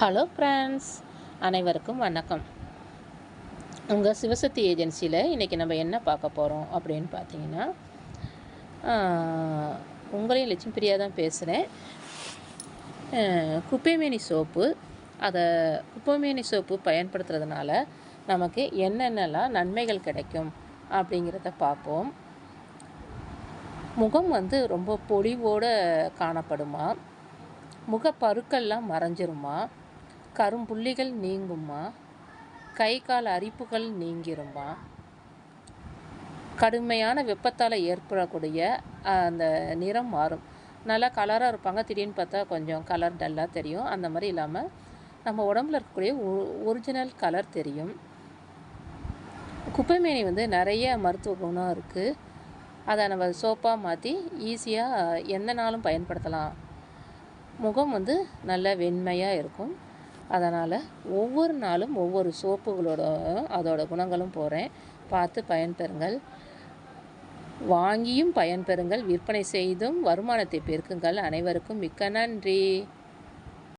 Hello friends அனைவருக்கும் வணக்கம். உங்கள் சிவசக்தி ஏஜென்சியில் இன்றைக்கி நம்ம என்ன பார்க்க போகிறோம் அப்படின்னு பார்த்தீங்கன்னா உங்களையும் லட்சுமி பிரியா தான் பேசுகிறேன் குப்பைமேனி சோப்பு அதை குப்பைமேனி சோப்பு பயன்படுத்துறதுனால நமக்கு என்னென்னலாம் நன்மைகள் கிடைக்கும் அப்படிங்கிறத பார்ப்போம். முகம் வந்து ரொம்ப பொலிவோடு காணப்படுமா? முகப்பருக்கள்லாம் மறைஞ்சிருமா? கரும்புள்ளிகள் நீங்குமா கை கால் அரிப்புகள் நீங்கிருமா கடுமையான வெப்பத்தால் ஏற்படக்கூடிய அந்த நிறம் மாறும். நல்லா கலராக இருப்பாங்க. திடீர்னு பார்த்தா கொஞ்சம் கலர் டல்லாக தெரியும். அந்த மாதிரி இல்லாமல் நம்ம உடம்புல இருக்கக்கூடிய ஒரிஜினல் கலர் தெரியும். குப்பைமேனி வந்து நிறைய மருத்துவ குணம் இருக்குது அதை நம்ம சோப்பாக மாற்றி ஈஸியாக எந்த நாளும் பயன்படுத்தலாம். முகம் வந்து நல்ல வெண்மையாக இருக்கும். அதனால் ஒவ்வொரு நாளும் ஒவ்வொரு சோப்புகளோட அதோட குணங்களும் போகிறேன் பார்த்து பயன்பெறுங்கள் வாங்கியும் பயன்பெறுங்கள் விற்பனை செய்தும் வருமானத்தை பெருக்குங்கள். அனைவருக்கும் மிக்க நன்றி.